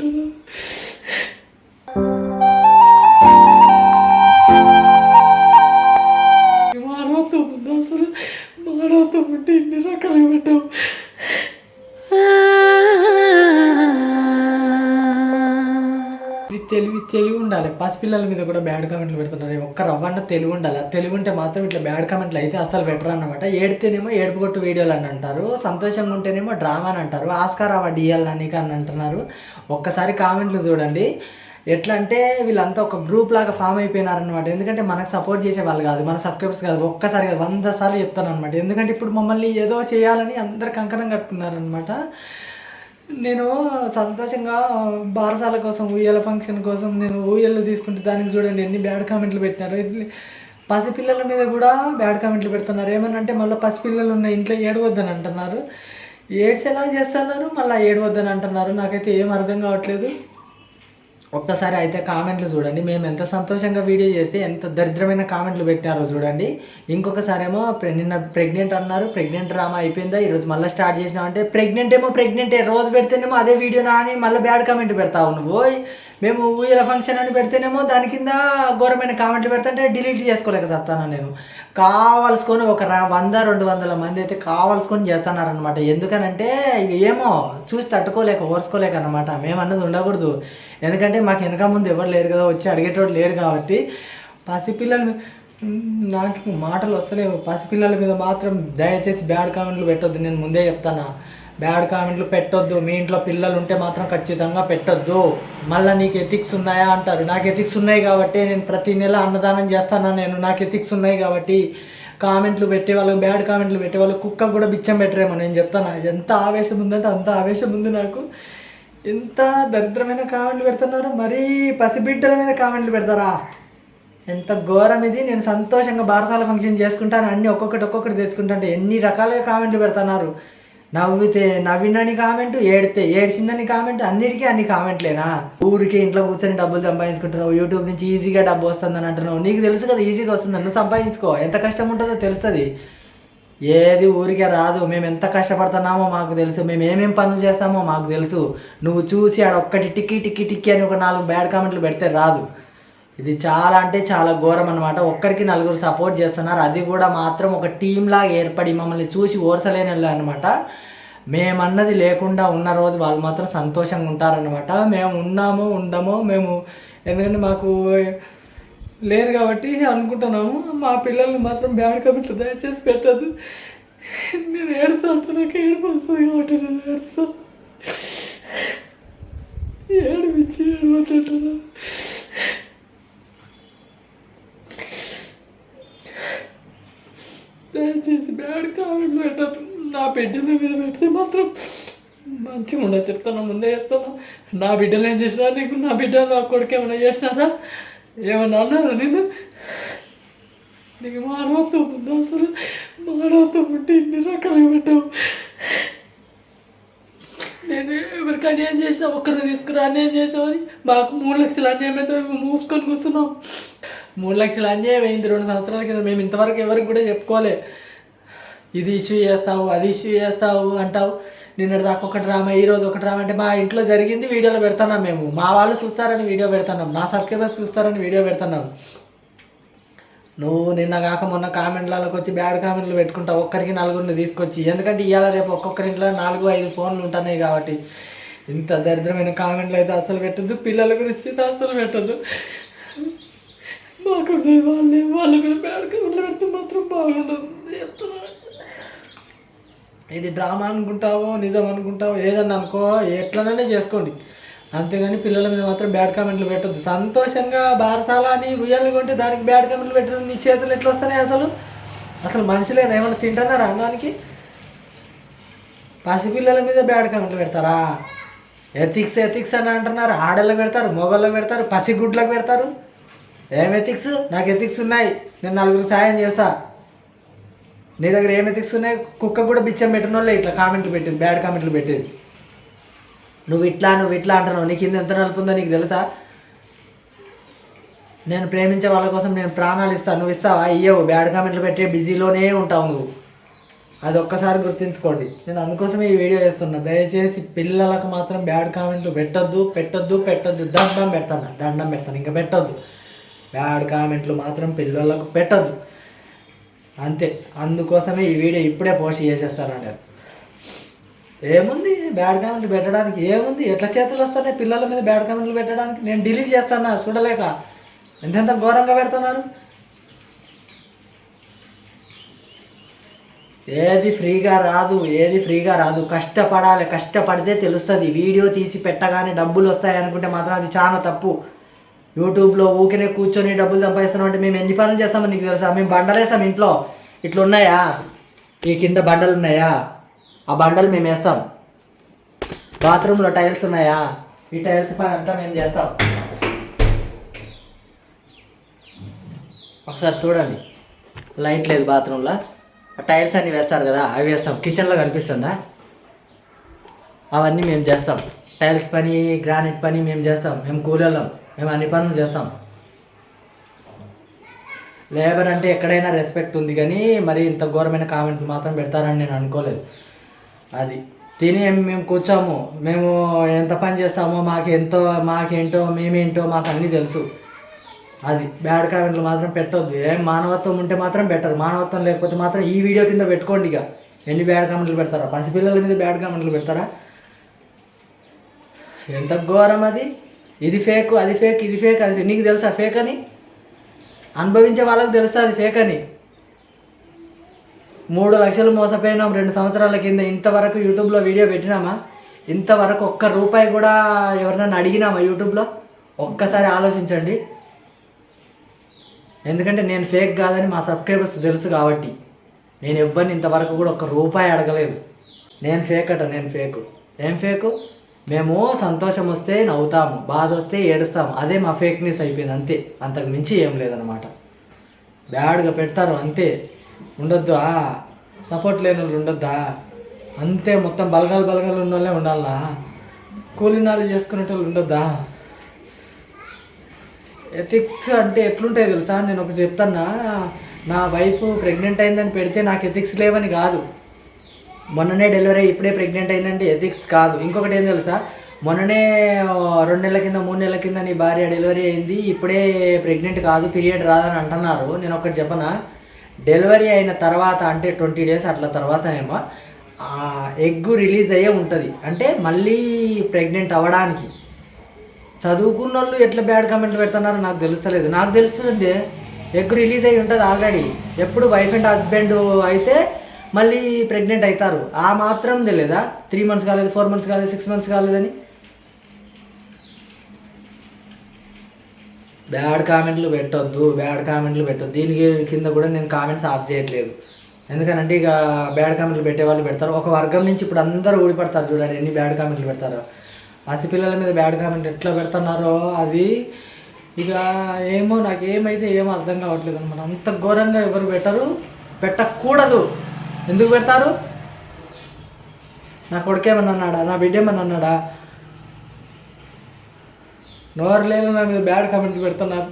పెట్టదు మానవత్వం ఉందా అసలు మానవత్వం ఉంటే ఇన్ని రకాలు పెట్టావు ఇది తెలివి తెలివి ఉండాలి. పసిపిల్లల మీద కూడా బ్యాడ్ కామెంట్లు పెడుతున్నారు. ఒక్క రవ్వన్న తెలివి ఉండాలి. ఆ తెలివి ఉంటే మాత్రం ఇట్లా బ్యాడ్ కామెంట్లు అయితే అసలు పెట్టరు అనమాట ఏడితేనేమో ఏడుపు కొట్టు వీడియోలు అని అంటారు. సంతోషంగా ఉంటేనేమో డ్రామా అని అంటారు. ఆస్కార్ అవార్డు ఇవ్వాలని అని అంటున్నారు. ఒక్కసారి కామెంట్లు చూడండి. ఎట్లా అంటే వీళ్ళంతా ఒక గ్రూప్ లాగా ఫామ్ అయిపోయినారనమాట ఎందుకంటే మనకు సపోర్ట్ చేసే వాళ్ళు కాదు మన సబ్స్క్రైబర్స్ కాదు ఒక్కసారి కాదు వంద సార్లు చెప్తాను అనమాట ఎందుకంటే ఇప్పుడు మమ్మల్ని ఏదో చేయాలని అందరు కంకణం కట్టుకున్నారనమాట నేను సంతోషంగా బారసాల కోసం ఊయల ఫంక్షన్ కోసం నేను ఊయలు తీసుకుంటే దానికి చూడండి ఎన్ని బ్యాడ్ కామెంట్లు పెట్టినారు. పసిపిల్లల మీద కూడా బ్యాడ్ కామెంట్లు పెడుతున్నారు. ఏమని అంటే మళ్ళీ పసిపిల్లలు ఉన్న ఇంట్లో ఏడవద్దని అంటున్నారు. ఏడ్స్ ఎలా చేస్తున్నారు మళ్ళీ ఏడవద్దని అంటున్నారు. నాకైతే ఏం అర్థం కావట్లేదు. ఒక్కసారి అయితే కామెంట్లు చూడండి. మేము ఎంత సంతోషంగా వీడియో చేస్తే ఎంత దరిద్రమైన కామెంట్లు పెట్టారో చూడండి. ఇంకొకసారి ఏమో నిన్న ప్రెగ్నెంట్ అన్నారు. ప్రెగ్నెంట్ డ్రామా అయిపోయిందా? ఈరోజు మళ్ళీ స్టార్ట్ చేసినామంటే ప్రెగ్నెంట్ ఏమో ప్రెగ్నెంటే రోజు పెడితేనేమో అదే వీడియో నా అని మళ్ళీ బ్యాడ్ కామెంట్ పెడతావు నువ్వు మేము ఊయల ఫంక్షన్ అని పెడితేనేమో దాని కింద ఘోరమైన కామెంట్లు పెడుతుంటే డిలీట్ చేసుకోలేక చేస్తాను నేను. కావాల్సుకొని ఒక వంద రెండు వందల మంది అయితే కావాల్సుకొని చేస్తున్నారనమాట ఎందుకనంటే ఏమో చూసి తట్టుకోలేక ఓర్చుకోలేక అనమాట మేము అన్నది ఉండకూడదు. ఎందుకంటే మాకు వెనక ముందు ఎవరు లేరు కదా వచ్చి అడిగేటోడు లేడు కాబట్టి. పసిపిల్లలు నాకు మాటలు వస్తలేవు. పసిపిల్లల మీద మాత్రం దయచేసి బ్యాడ్ కామెంట్లు పెట్టొద్దు. నేను ముందే చెప్తాను? బ్యాడ్ కామెంట్లు పెట్టొద్దు. మీ ఇంట్లో పిల్లలు ఉంటే మాత్రం ఖచ్చితంగా పెట్టొద్దు. మళ్ళీ నీకు ఎథిక్స్ ఉన్నాయా అంటారు. నాకు ఎథిక్స్ ఉన్నాయి కాబట్టి నేను ప్రతి నెల అన్నదానం చేస్తాను నేను? నాకు ఎథిక్స్ ఉన్నాయి కాబట్టి కామెంట్లు పెట్టేవాళ్ళు బ్యాడ్ కామెంట్లు పెట్టేవాళ్ళు కుక్క కూడా బిచ్చం పెట్టరేమో. నేను చెప్తాను? ఎంత ఆవేశం ఉందంటే అంత ఆవేశం ఉంది నాకు. ఎంత దరిద్రమైన కామెంట్లు పెడుతున్నారు. మరీ పసిబిడ్డల మీద కామెంట్లు పెడతారా? ఎంత ఘోరం ఇది. నేను సంతోషంగా బారసాల ఫంక్షన్ చేసుకుంటాను. అన్ని ఒక్కొక్కటి ఒక్కొక్కటి తెచ్చుకుంటాను ఎన్ని రకాలుగా కామెంట్లు పెడుతున్నారు. నవ్వితే నవ్వినని కామెంట్ ఏడితే ఏడ్చిందని కామెంట్ అన్నిటికీ అన్ని కామెంట్లేనా? ఊరికి ఇంట్లో కూర్చొని డబ్బులు సంపాదించుకుంటున్నావు యూట్యూబ్ నుంచి ఈజీగా డబ్బు వస్తుందని అంటున్నావు. నీకు తెలుసు కదా ఈజీగా వస్తుందని నువ్వు సంపాదించుకో. ఎంత కష్టం ఉంటుందో తెలుస్తుంది. ఏది ఊరికే రాదు. మేము ఎంత కష్టపడుతున్నామో మాకు తెలుసు. మేము ఏమేమి పనులు చేస్తామో మాకు తెలుసు. నువ్వు చూసి ఆడ ఒక్కటి టిక్కి టిక్కి టిక్కి అని ఒక నాలుగు బ్యాడ్ కామెంట్లు పెడితే రాదు. ఇది చాలా అంటే చాలా ఘోరం అనమాట ఒక్కరికి నలుగురు సపోర్ట్ చేస్తున్నారు. అది కూడా మాత్రం ఒక టీంలా ఏర్పడి మమ్మల్ని చూసి ఓర్చలేని అనమాట మేమన్నది లేకుండా ఉన్న రోజు వాళ్ళు మాత్రం సంతోషంగా ఉంటారనమాట మేము ఉన్నాము ఉండము మేము ఎందుకంటే మాకు లేరు కాబట్టి అనుకుంటున్నాము. మా పిల్లల్ని మాత్రం బ్యాడ్ కాబట్టి దయచేసి పెట్టద్దు. నేను ఏడుస్తా అంటే నాకు ఏడుపు వస్తుంది కాబట్టి నేను ఏడుస్తా. ఏడిపించి ఏడవతుంటున్నాను దయచేసి బ్యాడ్ కామెంట్ పెట్టద్దు నా బిడ్డల మీద పెడితే మాత్రం మంచిగా ఉండదు చెప్తాను ముందే చెప్తాను. నా బిడ్డలు ఏం చేసినా నీకు నా బిడ్డ నా కొడుకు ఏమైనా చేసినారా? ఏమన్నా అన్నారా నేను నీకు మానవత్వం ఉందా అసలు? మానవత్వం ఉంటే ఇన్ని రకాలు పెట్టావు. నేను ఎవరికి అన్యాయం చేసినా ఒక్కరిని తీసుకురా అన్యాయం చేసామని మాకు మూడు లక్షలు అన్యాయం అయితే మేము మూసుకొని కూర్చున్నాం. మూడు లక్షలు అన్యాయం అయింది రెండు సంవత్సరాల కింద. మేము ఇంతవరకు ఎవరికి కూడా చెప్పుకోలే. ఇది ఇష్యూ చేస్తావు అది ఇష్యూ చేస్తావు అంటావు. నిన్నటి దాకా ఒక డ్రామా ఈ రోజు ఒక డ్రామా అంటే మా ఇంట్లో జరిగింది వీడియోలో పెడుతున్నాం మేము. మా వాళ్ళు చూస్తారని వీడియో పెడుతున్నాం. నా సబ్స్క్రైబర్స్ చూస్తారని వీడియో పెడుతున్నాం. నువ్వు నిన్న కాక మొన్న కామెంట్లలోకి వచ్చి బ్యాడ్ కామెంట్లు పెట్టుకుంటావు ఒక్కరికి నలుగురిని తీసుకొచ్చి. ఎందుకంటే ఇవాళ రేపు ఒక్కొక్కరింట్లో నాలుగు ఐదు ఫోన్లు ఉంటున్నాయి కాబట్టి. ఇంత దరిద్రమైన కామెంట్లు అయితే అసలు పెట్టద్దు పిల్లల గురించి అసలు పెట్టద్దు. మాకు వాళ్ళే వాళ్ళ మీద బ్యాడ్ కామెంట్లు పెడితే మాత్రం బాగుండదు. చెప్తున్నా ఇది డ్రామా అనుకుంటావో నిజం అనుకుంటావో ఏదన్నా అనుకో ఎట్లననే చేసుకోండి. అంతేగాని పిల్లల మీద మాత్రం బ్యాడ్ కామెంట్లు పెట్టద్దు. సంతోషంగా బారసాల అని ఉయ్యాలు కొంటే దానికి బ్యాడ్ కామెంట్లు పెట్టదు నీ చేతులు ఎట్లా వస్తున్నాయి అసలు? అసలు మనుషులేనా? ఏమైనా తింటున్నారా అన్నానికి? పసిపిల్లల మీద బ్యాడ్ కామెంట్లు పెడతారా? ఎథిక్స్ ఎథిక్స్ అని అంటున్నారు. ఆడళ్ళకు పెడతారు మొగళ్ళకి పెడతారు పసిగుడ్లకు పెడతారు. ఏం ఎథిక్స్? నాకు ఎథిక్స్ ఉన్నాయి. నేను నలుగురు సాయం చేస్తాను నీ దగ్గర ఏం ఎథిక్స్ ఉన్నాయి కుక్క కూడా బిచ్చం పెట్టిన వాళ్ళే ఇట్లా కామెంట్లు పెట్టింది బ్యాడ్ కామెంట్లు పెట్టేది. నువ్వు ఇట్లా నువ్వు ఇట్లా అంటున్నావు నీకు కింద ఎంత నలుపుందో నీకు తెలుసా? నేను ప్రేమించే వాళ్ళ కోసం నేను ప్రాణాలు ఇస్తాను నువ్వు ఇస్తావా? ఇయ్యవు బ్యాడ్ కామెంట్లు పెట్టే బిజీలోనే ఉంటావు నువ్వు. అది ఒక్కసారి గుర్తుంచుకోండి. నేను అందుకోసమే ఈ వీడియో చేస్తున్నా. దయచేసి పిల్లలకు మాత్రం బ్యాడ్ కామెంట్లు పెట్టొద్దు పెట్టొద్దు పెట్టొద్దు. దండం పెడతాను? దండం పెడతాను. ఇంకా పెట్టొద్దు. బ్యాడ్ కామెంట్లు మాత్రం పిల్లలకు పెట్టొద్దు. అంతే. అందుకోసమే ఈ వీడియో ఇప్పుడే పోస్ట్ చేసేస్తాను నేను ఏముంది? బ్యాడ్ కామెంట్లు పెట్టడానికి ఏముంది? ఎట్లా చేతులు వస్తున్నాయి? పిల్లల మీద బ్యాడ్ కామెంట్లు పెట్టడానికి నేను డిలీట్ చేస్తానా? చూడలేక. ఎంతెంత ఘోరంగా పెడుతున్నారు? ఏది ఫ్రీగా రాదు ఏది ఫ్రీగా రాదు. కష్టపడాలి. కష్టపడితే తెలుస్తుంది. వీడియో తీసి పెట్టగానే డబ్బులు వస్తాయి అనుకుంటే మాత్రం అది చాలా తప్పు. యూట్యూబ్లో ఊరికే కూర్చొని డబ్బులు సంపాదిస్తున్నాం అంటే మేము ఎన్ని పనులు చేస్తామో నీకు తెలుసా? మేము బండలేస్తాం ఇంట్లో. ఇట్లా ఉన్నాయా ఈ కింద బండలు ఉన్నాయా? ఆ బండలు మేము వేస్తాం. బాత్రూంలో టైల్స్ ఉన్నాయా? ఈ టైల్స్ పని అంతా మేము చేస్తాం. ఒకసారి చూడండి. లైట్ లేదు బాత్రూంలో. ఆ టైల్స్ అన్నీ వేస్తారు కదా అవి వేస్తాం. కిచెన్లో కనిపిస్తుందా? అవన్నీ మేము చేస్తాం. టైల్స్ పని గ్రానైట్ పని మేము చేస్తాం. మేము కూలీళ్ళం. మేము అన్ని పనులు చేస్తాం. లేబర్ అంటే ఎక్కడైనా రెస్పెక్ట్ ఉంది కానీ మరి ఇంత ఘోరమైన కామెంట్లు మాత్రం పెడతారని నేను అనుకోలేదు. అది తిని మేము కూర్చోము. మేము ఎంత పని చేస్తామో మాకు ఎంతో మాకేంటో మేమేంటో మాకు అన్నీ తెలుసు. అది బ్యాడ్ కామెంట్లు మాత్రం పెట్టొద్దు. ఏం మానవత్వం ఉంటే మాత్రం బెటర్. మానవత్వం లేకపోతే మాత్రం ఈ వీడియో కింద పెట్టుకోండి ఇక. ఎన్ని బ్యాడ్ కామెంట్లు పెడతారా? పసిపిల్లల మీద బ్యాడ్ కామెంట్లు పెడతారా? ఎంత ఘోరం అది. ఇది ఫేక్ అది ఫేక్ ఇది ఫేక్ అది నీకు తెలుసా ఫేక్ అని? అనుభవించే వాళ్ళకి తెలుసా అది ఫేక్ అని? మూడు లక్షలు మోసపోయినాం రెండు సంవత్సరాల కింద. ఇంతవరకు యూట్యూబ్లో వీడియో పెట్టినామా? ఇంతవరకు ఒక్క రూపాయి కూడా ఎవరినైనా అడిగినామా యూట్యూబ్లో ఒక్కసారి ఆలోచించండి. ఎందుకంటే నేను ఫేక్ కాదని మా సబ్స్క్రైబర్స్ తెలుసు కాబట్టి. నేను ఎవ్వరిని ఇంతవరకు కూడా ఒక్క రూపాయి అడగలేదు. నేను ఫేక్ అట నేను ఫేక్ ఏం ఫేకు మేము సంతోషం వస్తే నవ్వుతాము బాధ వస్తే ఏడుస్తాము. అదే మా ఫేక్నెస్ అయిపోయింది అంతే. అంతకు మించి ఏం లేదనమాట బ్యాడ్గా పెడతారు అంతే. ఉండొద్దు సపోర్ట్ లేని వాళ్ళు ఉండొద్దా? అంతే మొత్తం బలగాలు బలగాలు ఉన్న వాళ్ళే ఉండాలా కూలినాలు చేసుకునే వాళ్ళు ఉండొద్దా? ఎథిక్స్ అంటే ఎట్లుంటాయి తెలుసా? నేను ఒక చెప్తాన్నా. నా వైఫ్ ప్రెగ్నెంట్ అయిందని పెడితే నాకు ఎథిక్స్ లేవని కాదు. మొన్ననే డెలివరీ ఇప్పుడే ప్రెగ్నెంట్ అయిందంటే ఎథిక్స్ కాదు. ఇంకొకటి ఏం తెలుసా? మొన్ననే రెండు నెలల కింద మూడు నెలల కింద నీ భార్య డెలివరీ అయింది. ఇప్పుడే ప్రెగ్నెంట్ కాదు పీరియడ్ రాదని అంటున్నారు. నేను ఒకటి చెప్పనా? డెలివరీ అయిన తర్వాత అంటే ట్వంటీ డేస్ అట్లా తర్వాతనేమో ఎగ్ రిలీజ్ అయ్యే ఉంటుంది. అంటే మళ్ళీ ప్రెగ్నెంట్ అవ్వడానికి. చదువుకున్న వాళ్ళు ఎట్లా బ్యాడ్ కమెంట్లు పెడుతున్నారో నాకు తెలుస్తలేదు. నాకు తెలుస్తుంది ఎగ్ రిలీజ్ అయి ఉంటుంది ఆల్రెడీ. ఎప్పుడు వైఫ్ అండ్ హస్బెండ్ అయితే మళ్ళీ ప్రెగ్నెంట్ అవుతారు ఆ మాత్రం తెలియదా? త్రీ మంత్స్ కాలేదు ఫోర్ మంత్స్ కాలేదు సిక్స్ మంత్స్ కాలేదని? బ్యాడ్ కామెంట్లు పెట్టొద్దు బ్యాడ్ కామెంట్లు పెట్టొద్దు. దీనికి కింద కూడా నేను కామెంట్స్ ఆఫ్ చేయట్లేదు. ఎందుకనంటే ఇక బ్యాడ్ కామెంట్లు పెట్టే వాళ్ళు పెడతారు. ఒక వర్గం నుంచి ఇప్పుడు అందరూ ఊడిపడతారు చూడండి ఎన్ని బ్యాడ్ కామెంట్లు పెడతారో. పసిపిల్లల మీద బ్యాడ్ కామెంట్ ఎట్లా పెడుతున్నారో అది ఇక ఏమో నాకు ఏమైతే ఏమో అర్థం కావట్లేదు అనమాట అంత ఘోరంగా ఎవరు పెట్టరు పెట్టకూడదు. ఎందుకు పెడతారు? నా కొడుకేమన్నా అన్నాడా? నా బిడ్డ ఏమన్నా అన్నాడా? నోరు లేని నా మీద బ్యాడ్ కామెంట్లు పెడుతున్నారు.